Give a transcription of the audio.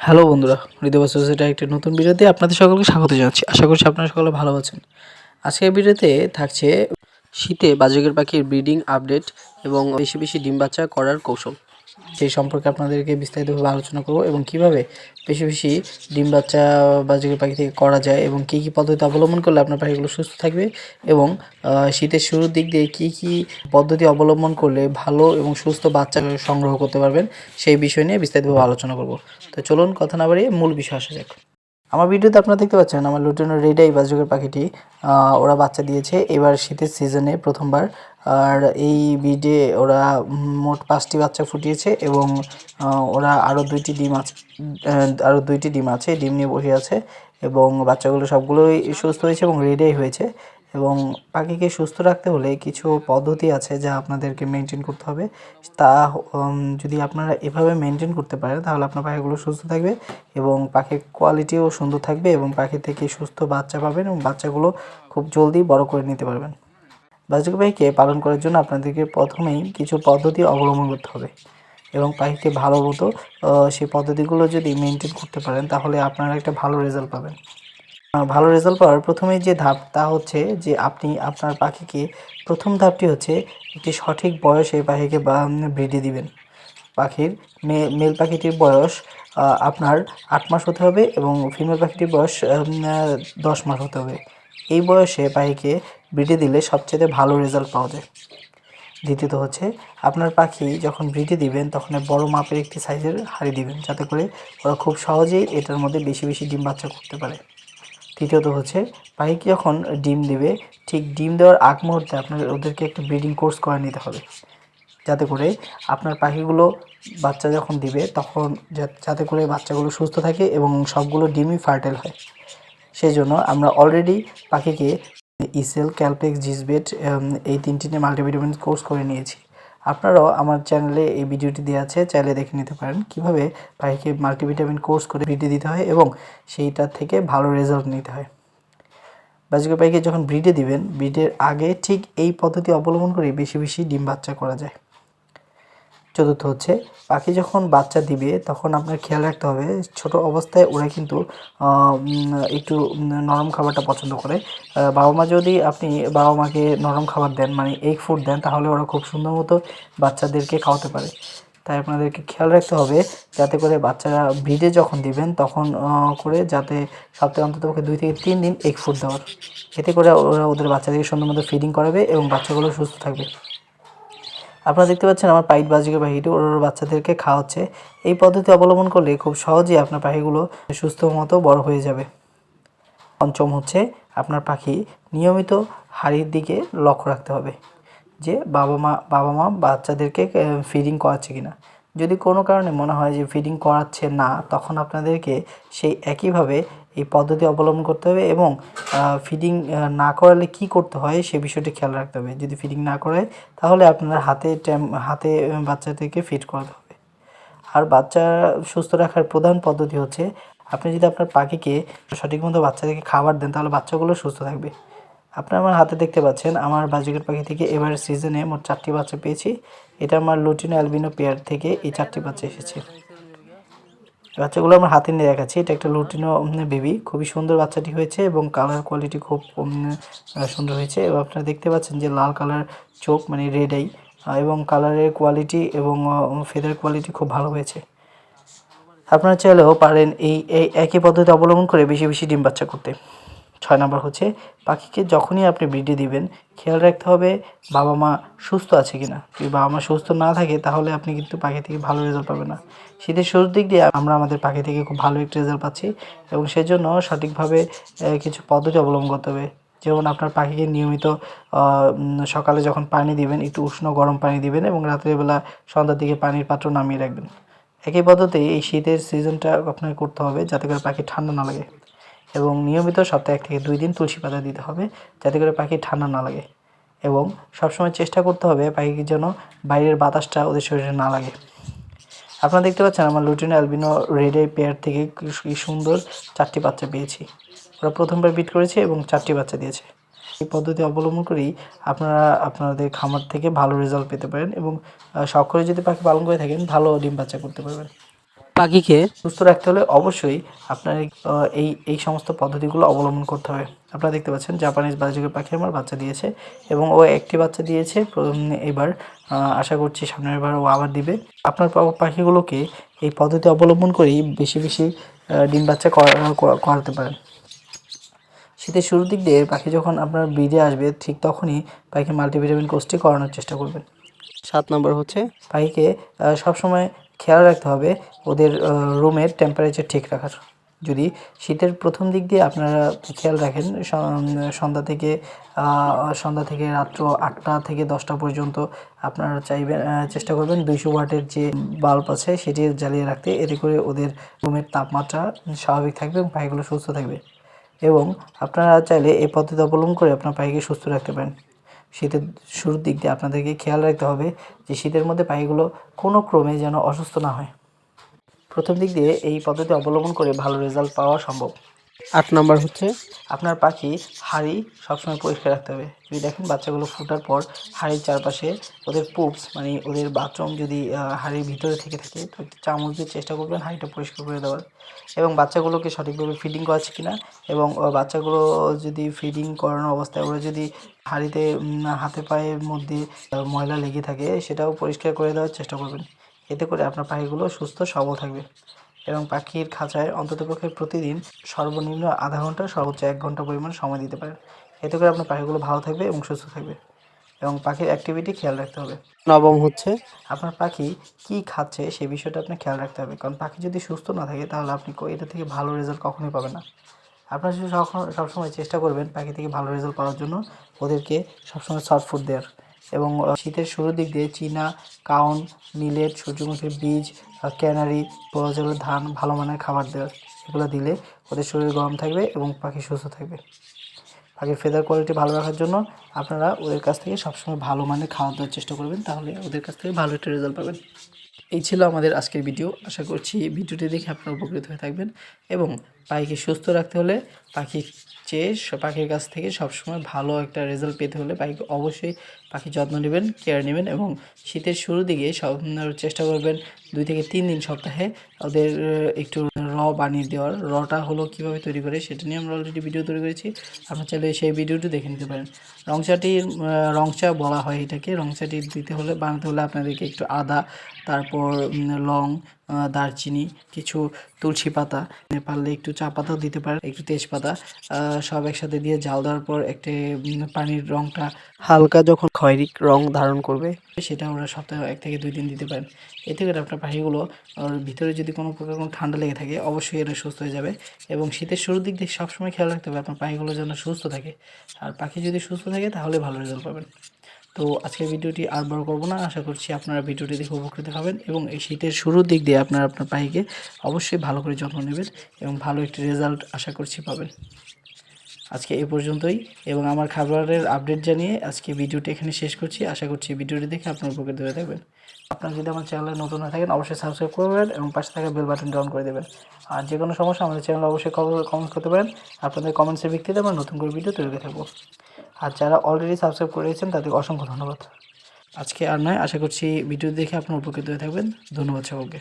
Hello বন্ধুরা, হৃদয় সোসাইটির একটি নতুন ভিডিওতে আপনাদের সকলকে স্বাগত জানাচ্ছি। আশা করছি আপনারা সকলে ভালো আছেন। আজকের ভিডিওতে থাকছে শীতে বাজকের পাখির ব্রিডিং আপডেট এবং বেশি বেশি ডিম বাচ্চা করার কৌশল। সেই সম্পর্কে আপনাদেরকে বিস্তারিতভাবে আলোচনা করব এবং কীভাবে বেশি বেশি ডিম বাচ্চা বাজকের পাখি থেকে করা যায় এবং কী কী পদ্ধতি অবলম্বন করলে আপনার পাখিগুলো সুস্থ থাকবে এবং শীতের শুরুর দিক দিয়ে কী কী পদ্ধতি অবলম্বন করলে ভালো এবং সুস্থ বাচ্চা সংগ্রহ করতে পারবেন সেই বিষয় নিয়ে বিস্তারিতভাবে আলোচনা করব। তো চলুন কথা না বাড়িয়ে মূল বিষয় আসা যাক। আমার ভিডিওতে আপনারা দেখতে পাচ্ছেন আমার লুটেনো রেডাই বাজুকের পাখিটি ওরা বাচ্চা দিয়েছে। এবার শীতের সিজনে প্রথমবার আর এই বিডে ওরা মোট পাঁচটি বাচ্চা ফুটিয়েছে এবং ওরা আরও দুইটি ডিম আছে আরও দুইটি ডিম আছে, ডিম নিয়ে বসে আছে এবং বাচ্চাগুলো সবগুলোই সুস্থ হয়েছে এবং রেডাই হয়েছে এবং পাখিকে সুস্থ রাখতে হলে কিছু পদ্ধতি আছে যা আপনাদেরকে মেনটেন করতে হবে। তা যদি আপনারা এভাবে মেনটেন করতে পারেন তাহলে আপনার পাখিগুলো সুস্থ থাকবে এবং পাখির কোয়ালিটিও সুন্দর থাকবে এবং পাখি থেকে সুস্থ বাচ্চা পাবেন এবং বাচ্চাগুলো খুব জলদি বড় করে নিতে পারবেন। বাজুক পাখিকে পালন করার জন্য আপনাদেরকে প্রথমেই কিছু পদ্ধতি অবলম্বন করতে হবে। এবং পাখিকে ভালো মতো সেই পদ্ধতিগুলো যদি মেনটেন করতে পারেন, তাহলে আপনারা একটা ভালো রেজাল্ট পাবেন। ভালো রেজাল্ট পাওয়ার প্রথমেই যে ধাপ, তা হচ্ছে যে আপনি আপনার পাখিকে, প্রথম ধাপটি হচ্ছে একটি সঠিক বয়সে পাখিকে ব্রিডে দিবেন। পাখির মেল পাখিটির বয়স আপনার আট মাস হতে হবে এবং ফিমেল পাখিটির বয়স দশ মাস হতে হবে। এই বয়সে পাখিকে ব্রিডে দিলে সবচেয়ে ভালো রেজাল্ট পাওয়া যায়। দ্বিতীয়ত হচ্ছে, আপনার পাখি যখন ব্রিডে দিবেন, তখন বড় মাপের একটি সাইজের হাড়ি দিবেন, যাতে করে ওরা খুব সহজেই এটার মধ্যে বেশি বেশি ডিম বাচ্চা করতে পারে। তৃতীয়ত হচ্ছে, পাখিকে যখন ডিম দিবে, ঠিক ডিম দেওয়ার আগ মুহূর্তে আপনার ওদেরকে একটা ব্রিডিং কোর্স করে নিতে হবে। যাতে করে আপনার পাখিগুলো বাচ্চা যখন দিবে, তখন যাতে করে বাচ্চাগুলো সুস্থ থাকে এবং সবগুলো ডিমই ফার্টাইল হয়। সেই জন্য আমরা অলরেডি পাখিকে ইসেল, ক্যালপেক্স, জিসবেট এই তিনটি নিয়ে মাল্টিভিটামিন কোর্স করে নিয়েছি। আপনারাও আমার চ্যানেলে এই ভিডিওটি দেওয়া আছে, চাইলে দেখে নিতে পারেন কীভাবে ভাইকে মাল্টিভিটামিন কোর্স করে ব্রিডে দিতে হয় এবং সেইটা থেকে ভালো রেজাল্ট নিতে হয়। বাজিকা ভাইকে যখন ব্রিডে দিবেন ব্রিডের আগে ঠিক এই পদ্ধতি অবলম্বন করে বেশি বেশি ডিম বাচ্চা করা যায়। চতুর্থ হচ্ছে, পাখি যখন বাচ্চা দিবে, তখন আপনার খেয়াল রাখতে হবে, ছোট অবস্থায় ওরা কিন্তু একটু নরম খাবারটা পছন্দ করে। বাবা মা যদি আপনি বাবা মাকে নরম খাবার দেন মানে এগ ফুড দেন, তাহলে ওরা খুব সুন্দর মতো বাচ্চাদেরকে খাওয়াতে পারে। তাই আপনাদেরকে খেয়াল রাখতে হবে, যাতে করে বাচ্চারা ব্রিডে যখন দিবেন, তখন করে যাতে সপ্তাহে অন্তত পক্ষে দুই থেকে তিন দিন এগ ফুড দেওয়ার। এতে করে ওরা ওদের বাচ্চাদেরকে সুন্দর মতো ফিডিং করাবে এবং বাচ্চাগুলো সুস্থ থাকবে। আপনারা দেখতে পাচ্ছেন আমার পাইট বাজিকে পাখিটি, ওর বাচ্চাদেরকে খাওয়াচ্ছে। এই পদ্ধতি অবলম্বন করলে খুব সহজেই আপনার পাখিগুলো সুস্থ মতো বড় হয়ে যাবে। পঞ্চম হচ্ছে আপনার পাখি নিয়মিত হাড়ির দিকে লক্ষ্য রাখতে হবে যে বাবা মা বাবা মা বাচ্চাদেরকে ফিডিং করাচ্ছে কিনা। যদি কোনো কারণে মনে হয় যে ফিডিং করাচ্ছে না তখন আপনাদেরকে সেই একইভাবে এই পদ্ধতি অবলম্বন করতে হবে এবং ফিডিং না করালে কি করতে হয় সে বিষয়টি খেয়াল রাখতে হবে। যদি ফিডিং না করায় তাহলে আপনার হাতে ট্যাম হাতে আহ, বাচ্চাদেরকে ফিড করাতে হবে। আর বাচ্চা সুস্থ রাখার প্রধান পদ্ধতি হচ্ছে আপনি যদি আপনার পাখিকে সঠিক মতো বাচ্চাদেরকে খাবার দেন তাহলে বাচ্চাগুলো সুস্থ থাকবে। আপনি আমার হাতে দেখতে পাচ্ছেন, আমার বাজিকের পাখি থেকে এবার সিজনে মোট চারটি বাচ্চা পেয়েছি। এটা আমার লুটিনো অ্যালবিনো পেয়ার থেকে এই চারটি বাচ্চা এসেছে। বাচ্চাগুলো আমার হাতে নিয়ে দেখাচ্ছি, এটা একটা লুটিনো বেবি খুবই সুন্দর বাচ্চাটি হয়েছে এবং কালার কোয়ালিটি খুব সুন্দর হয়েছে। এবং আপনারা দেখতে পাচ্ছেন যে লাল কালার চোখ মানে রেড আই এবং কালারের কোয়ালিটি এবং ফেদার কোয়ালিটি খুব ভালো হয়েছে। আপনারা চাইলেও পারেন এই এই একই পদ্ধতি অবলম্বন করে বেশি বেশি ডিম বাচ্চা করতে। ছয় নম্বর হচ্ছে, পাখিকে যখনই আপনি ব্রিডে দিবেন, খেয়াল রাখতে হবে বাবা মা সুস্থ আছে কিনা। যদি বাবা মা সুস্থ না থাকে, তাহলে আপনি কিন্তু পাখি থেকে ভালো রেজাল্ট পাবেন না। শীতের শুরুর দিক দিয়ে আমরা আমাদের পাখি থেকে খুব ভালো একটা রেজাল্ট পাচ্ছি এবং সেজন্য সঠিকভাবে কিছু পদ্ধতি অবলম্বন করতে হবে। যেমন আপনার পাখিকে নিয়মিত সকালে যখন পানি দিবেন, একটু উষ্ণ গরম পানি দিবেন এবং রাত্রেবেলা সন্ধ্যার দিকে পানির পাত্র নামিয়ে রাখবেন। একই পদ্ধতি এই শীতের সিজনটা আপনাকে করতে হবে যাতে করে পাখি ঠান্ডা না লাগে। এবং নিয়মিত সপ্তাহে এক থেকে দুই দিন তুলসী পাতা দিতে হবে, যাতে করে পাখি ঠান্ডা না লাগে। এবং সবসময় চেষ্টা করতে হবে পাখিকে যেন বাইরের বাতাসটা ওদের শরীরে না লাগে। আপনারা দেখতে পাচ্ছেন আমার লুটিনো অ্যালবিনো রেডে পেয়ার থেকে কি সুন্দর চারটি বাচ্চা পেয়েছি। ওরা প্রথমবার বিট করেছে এবং চারটি বাচ্চা দিয়েছে। এই পদ্ধতি অবলম্বন করেই আপনারা আপনাদের খামার থেকে ভালো রেজাল্ট পেতে পারেন এবং করে যদি পাখি পালন করে থাকেন, ভালো ডিম বাচ্চা করতে পারবেন। পাখিকে সুস্থ রাখতে হলে অবশ্যই আপনার এই এই সমস্ত পদ্ধতিগুলো অবলম্বন করতে হবে। আপনারা দেখতে পাচ্ছেন জাপানিজ বাজিকের পাখি আমার বাচ্চা দিয়েছে এবং ও একটি বাচ্চা দিয়েছে। প্রথম- এবার আশা করছি সামনের বার ও আবার দিবে। আপনার পাখিগুলোকে এই পদ্ধতি অবলম্বন করেই বেশি বেশি ডিম বাচ্চা করা- করা- করাতে পারেন। শীতের শুরুর দিক দিয়ে পাখি যখন আপনার ব্রিডে আসবে ঠিক তখনই পাখি মাল্টিভিটামিন কোর্সটি করানোর চেষ্টা করবেন। সাত নম্বর হচ্ছে পাখিকে সবসময় খেয়াল রাখতে হবে ওদের রুমের টেম্পারেচার ঠিক রাখার। যদি শীতের প্রথম দিক দিয়ে আপনারা খেয়াল রাখেন সন্ধ্যা থেকে সন্ধ্যা থেকে রাত্র আটটা থেকে দশটা পর্যন্ত আপনারা চাইবেন চেষ্টা করবেন দুইশো ওয়াটের যে বাল্ব আছে সেটি জ্বালিয়ে রাখতে। এতে করে ওদের রুমের তাপমাত্রা স্বাভাবিক থাকবে এবং পাখিগুলো সুস্থ থাকবে। এবং আপনারা চাইলে এই পদ্ধতি অবলম্বন করে আপনার পাখিকে সুস্থ রাখতে পারেন। শীতের শুরুর দিক দিয়ে আপনাদেরকে খেয়াল রাখতে হবে যে শীতের মধ্যে পাখিগুলো কোনো ক্রমে যেন অসুস্থ না হয়। প্রথম দিক দিয়ে এই পদ্ধতি অবলম্বন করে ভালো রেজাল্ট পাওয়া সম্ভব। আট নম্বর হচ্ছে? আপনার পাখি হাঁড়ি সবসময় পরিষ্কার রাখতে হবে। যদি দেখেন বাচ্চাগুলো ফোটার পর হাঁড়ির চারপাশে ওদের পুপস মানে ওদের বাথরুম যদি হাঁড়ির ভিতরে থেকে থাকে, তো চামচ দিয়ে চেষ্টা করবেন হাঁড়িটা পরিষ্কার করে দেওয়ার। এবং বাচ্চাগুলোকে সঠিকভাবে ফিডিং করাচ্ছে কিনা এবং বাচ্চাগুলো যদি ফিডিং করানো অবস্থায় ওরা যদি হাঁড়িতে হাতে পায়ের মধ্যে ময়লা লেগে থাকে, সেটাও পরিষ্কার করে দেওয়ার চেষ্টা করবেন। এতে করে আপনার পাখিগুলো সুস্থ, সবল থাকবে। এবং পাখির খাঁচায় অন্ততপক্ষে প্রতিদিন সর্বনিম্ন আধা ঘণ্টা সর্বোচ্চ এক ঘণ্টা পরিমাণ সময় দিতে পারেন। এতে করে আপনার পাখিগুলো ভালো থাকবে এবং সুস্থ থাকবে এবং পাখির অ্যাক্টিভিটি খেয়াল রাখতে হবে। নবম হচ্ছে আপনার পাখি কি খাচ্ছে সেই বিষয়টা আপনার খেয়াল রাখতে হবে। কারণ পাখি যদি সুস্থ না থাকে তাহলে আপনি এটা থেকে ভালো রেজাল্ট কখনোই পাবেন না। আপনার সবসময় সবসময় চেষ্টা করবেন পাখি থেকে ভালো রেজাল্ট পাওয়ার জন্য। ওদেরকে সবসময় সফট ফুড দেওয়ার। এবং শীতের শুরুর দিক দিয়ে চীনা কাউন মিলেট সূর্যমুখীর বীজ ক্যানারি জলের ধান, ভালো মানের খাবার দেওয়ার এগুলো দিলে ওদের শরীর গরম থাকবে এবং পাখি সুস্থ থাকবে। পাখির ফেদার কোয়ালিটি ভালো রাখার জন্য আপনারা ওদের কাছ থেকে সবসময় ভালো মানের খাওয়া দাওয়ার চেষ্টা করবেন, তাহলে ওদের কাছ থেকে ভালো একটা রেজাল্ট পাবেন। এই ছিল আমাদের আজকের ভিডিও আশা করছি ভিডিওটি দেখে আপনারা উপকৃত হয়ে থাকবেন এবং পাখিকে সুস্থ রাখতে হলে পাখির চেয়ে পাখির কাছ থেকে সবসময় ভালো একটা রেজাল্ট পেতে হলে পাখিকে অবশ্যই পাখির যত্ন নেবেন কেয়ার নেবেন এবং শীতের শুরুর দিকে সব চেষ্টা করবেন দুই থেকে তিন দিন সপ্তাহে ওদের একটু র বানিয়ে দেওয়ার। রটা হলো কীভাবে তৈরি করে সেটা নিয়ে আমরা অলরেডি ভিডিও তৈরি করেছি। আপনার চাইলে সেই ভিডিওটি দেখে নিতে পারেন। রংচাটির রংচা বলা হয় এটাকে। রংচাটি দিতে হলে, বানাতে হলে আপনাদেরকে একটু আদা, তারপর লং দারচিনি, কিছু তুলসী পাতা পারলে একটু চা পাতাও দিতে পারেন, একটু তেজপাতা সব একসাথে দিয়ে জাল দেওয়ার পর একটা পানির রংটা হালকা যখন খয়েরি রং ধারণ করবে সেটা ওরা সপ্তাহে এক থেকে দুই দিন দিতে পারেন। এতে করে আপনার পাখিগুলো ভিতরে যদি কোনো প্রকার কোনো ঠান্ডা লেগে থাকে, অবশ্যই এটা সুস্থ হয়ে যাবে এবং শীতের শুরুর দিক দিয়ে সবসময় খেয়াল রাখতে হবে আপনার পাখিগুলো যেন সুস্থ থাকে। আর পাখি যদি সুস্থ থাকে, তাহলে ভালো রেজাল্ট পাবেন। তো আজকের ভিডিওটি আর বড় করব না। আশা করছি আপনারা ভিডিওটি দেখে উপকৃত হবেন এবং এই শীতের শুরুর দিক দিয়ে আপনারা আপনার পাখিকে অবশ্যই ভালো করে যত্ন নেবেন এবং ভালো একটি রেজাল্ট আশা করছি পাবেন। আজকে এই পর্যন্তই এবং আমার খাবারের আপডেট জানিয়ে আজকে ভিডিওটি এখানে শেষ করছি। আশা করছি ভিডিওটি দেখে আপনার উপকৃত হয়ে থাকবেন। আপনারা যদি আমার চ্যানেলে নতুন হয়ে থাকেন, অবশ্যই সাবস্ক্রাইব করবেন এবং পাশে থাকা বেল বাটনটি অন করে দেবেন। আর যে কোনো সমস্যা আমাদের চ্যানেলে অবশ্যই কমেন্ট করতে পারেন। আপনাদের কমেন্টসের ভিত্তিতে আমরা নতুন করে ভিডিও তৈরি করে থাকব। আর যারা অলরেডি সাবস্ক্রাইব করেছেন তাদেরকে অসংখ্য ধন্যবাদ। আজকে আর নয়, আশা করছি ভিডিও দেখে আপনার উপকৃত হয়ে থাকবেন। ধন্যবাদ সকলকে